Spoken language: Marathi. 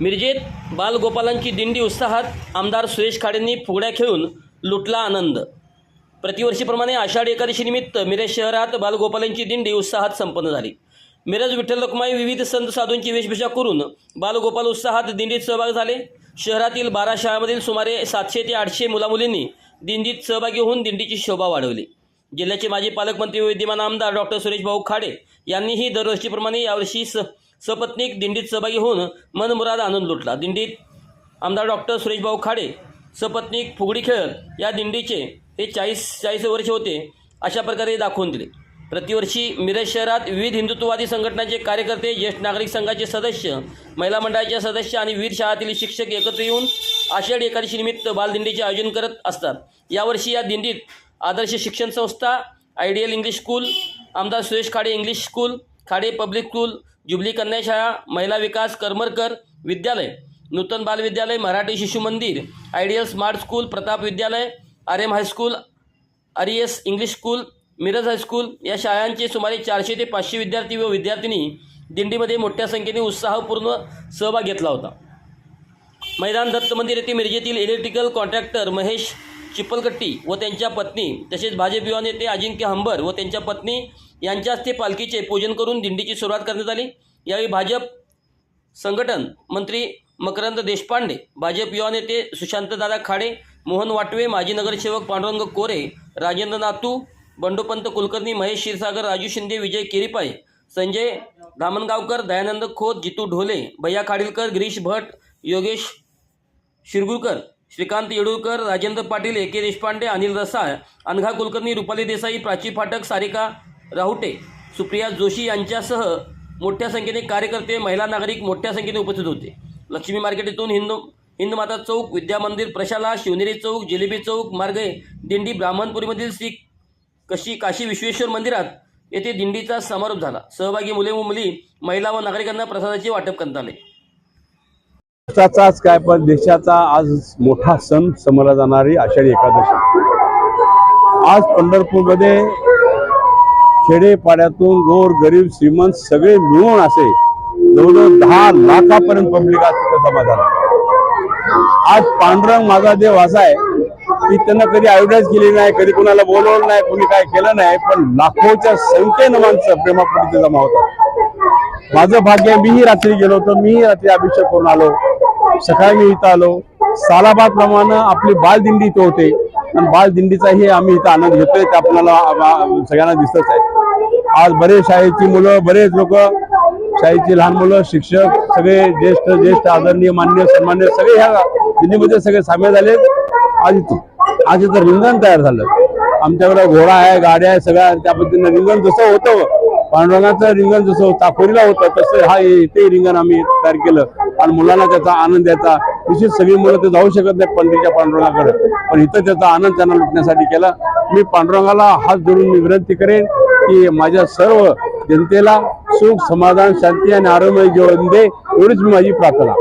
मिरजेत बालगोपालांची दिंडी उत्साहात आमदार सुरेश खाडेंनी फुगड्या खेळून लुटला आनंद. प्रतिवर्षीप्रमाणे आषाढी एकादशीनिमित्त मिरज शहरात बालगोपालांची दिंडी उत्साहात संपन्न झाली. मिरज विठ्ठल लोकमाई विविध संत साधूंची वेशभूषा करून बालगोपाल उत्साहात दिंडीत सहभागी झाले. शहरातील बारा शाळांमधील सुमारे सातशे ते आठशे मुलामुलींनी दिंडीत सहभागी होऊन दिंडीची शोभा वाढवली. जिल्ह्याचे माजी पालकमंत्री विद्यमान आमदार डॉक्टर सुरेश भाऊ खाडे यांनीही दरवर्षीप्रमाणे यावर्षी स सपत्नीक दिंडीत सहभागी होऊन मनमुराद आनंद लुटला. दिंडीत आमदार डॉक्टर सुरेश भाऊ खाडे सपत्नीक फुगडी खेळत या दिंडीचे हे चाळीस चाळीस वर्ष होते अशा प्रकारे दाखवून दिले. प्रतिवर्षी मिरज शहरात विविध हिंदुत्ववादी संघटनांचे कार्यकर्ते ज्येष्ठ नागरिक संघाचे सदस्य महिला मंडळाचे सदस्य आणि विविध शाळातील शिक्षक एकत्र येऊन आषाढी एकादशीनिमित्त बालदिंडीचे आयोजन करत असतात. यावर्षी या दिंडीत आदर्श शिक्षण संस्था आयडियल इंग्लिश स्कूल आमदार Suresh Khade English School Khade Public School Jubilee कन्या शाळा महिला विकास करमरकर विद्यालय नूतन बाल विद्यालय मराठी शिशु मंदिर ideal Smart School Pratap Vidyalaya R M High School R S English School Miraj High School या शाळांचे सुमारे चारशे ते पाचशे विद्यार्थी व विद्यार्थिनी दिंडीमध्ये मोठ्या संख्येने उत्साहपूर्ण सहभाग घेतला होता. मैदान दत्त मंदिर येथे मिरजेतील इलेक्ट्रिकल कॉन्ट्रॅक्टर महेश चिपलकट्टी व त्यांच्या पत्नी तसेच भाजप युवा नेते अजिंक्य हंबर व त्यांच्या पत्नी यांच्या हस्ते पालखीचे पूजन करून दिंडीची सुरुवात करण्यात आली. यावेळी भाजप संघटन मंत्री मकरंद देशपांडे भाजप युवा नेते सुशांतदादा खाडे मोहन वाटवे माजी नगरसेवक पांडुरंग कोरे राजेंद्र नातू बंडोपंत कुलकर्णी महेश क्षीरसागर राजू शिंदे विजय केरीपाय संजय धामणगावकर दयानंद खोत जितू ढोले भैया खाडीलकर गिरीश भट योगेश शिरगुरकर श्रीकांत येडूळकर राजेंद्र पाटील ए के देशपांडे अनिल रसाळ अनघा कुलकर्णी रुपाली देसाई प्राची फाटक सारिका राहुटे सुप्रिया जोशी यांच्यासह मोठ्या संख्येने कार्यकर्ते महिला नागरिक मोठ्या संख्येने उपस्थित होते. लक्ष्मी मार्केट येथून हिंदू हिंद माता चौक विद्या मंदिर प्रशाला शिवनेरी चौक जिलेबी चौक मार्गे दिंडी ब्राह्मणपुरीमधील श्री कशी काशी विश्वेश्वर मंदिरात येथे दिंडीचा समारोप झाला. सहभागी मुले व मुली महिला व नागरिकांना प्रसादाचे वाटप करण्यात आले. महाराष्ट्राचाच काय पण देशाचा आज मोठा सण समजला जाणारी आषाढी एकादशी. आज पंढरपूरमध्ये खेडेपाड्यातून गोर गरीब श्रीमंत सगळे मिळून असे जवळजवळ दहा लाखापर्यंत पब्लिक आज तिथं जमा झाला. आज पांडुरंग माझा देव असा आहे की त्यांना कधी ऍडव्हर्टाईज केली नाही कधी कुणाला बोलवलं नाही कोणी काय केलं नाही पण लाखोच्या संख्येनं माणसं प्रेमापोटी जमा होतात. माझं भाग्य मीही रात्री गेलो होतो मीही रात्री अभिषेक करून आलो. सकाळी मी इथं आलो. सालाबाद प्रमाणे आपली बालदिंडी इथं होते. आणि बालदिंडीचाही आम्ही इथं आनंद घेतोय ते आपल्याला सगळ्यांना दिसतच आहे. आज बरेच शाळेची मुलं बरेच लोक शाळेची लहान मुलं शिक्षक सगळे ज्येष्ठ ज्येष्ठ आदरणीय मान्य सन्मान्य सगळे ह्या दिंडीमध्ये सगळे सामील झाले आज इथं आज इथं रिंगण तयार झालं. आमच्याकडे घोडा आहे गाड्या आहे सगळ्या त्या पद्धतीनं रिंगण जसं होतं पांडुरंगाचं रिंगण जसं चाकोरीला होतं तसं हा ते रिंगण आम्ही तयार केलं. आणि मुलांना त्याचा आनंद द्यायचा विशेष सगळी मुलं ते जाऊ शकत नाही पंढरीच्या पांडुरंगाकडे. पण इथं त्याचा आनंद त्यांना लुटण्यासाठी केला. मी पांडुरंगाला हात जोडून मी विनंती करेन की माझ्या सर्व जनतेला सुख समाधान शांती आणि आरोग्य जीवन दे एवढीच माझी प्रार्थना.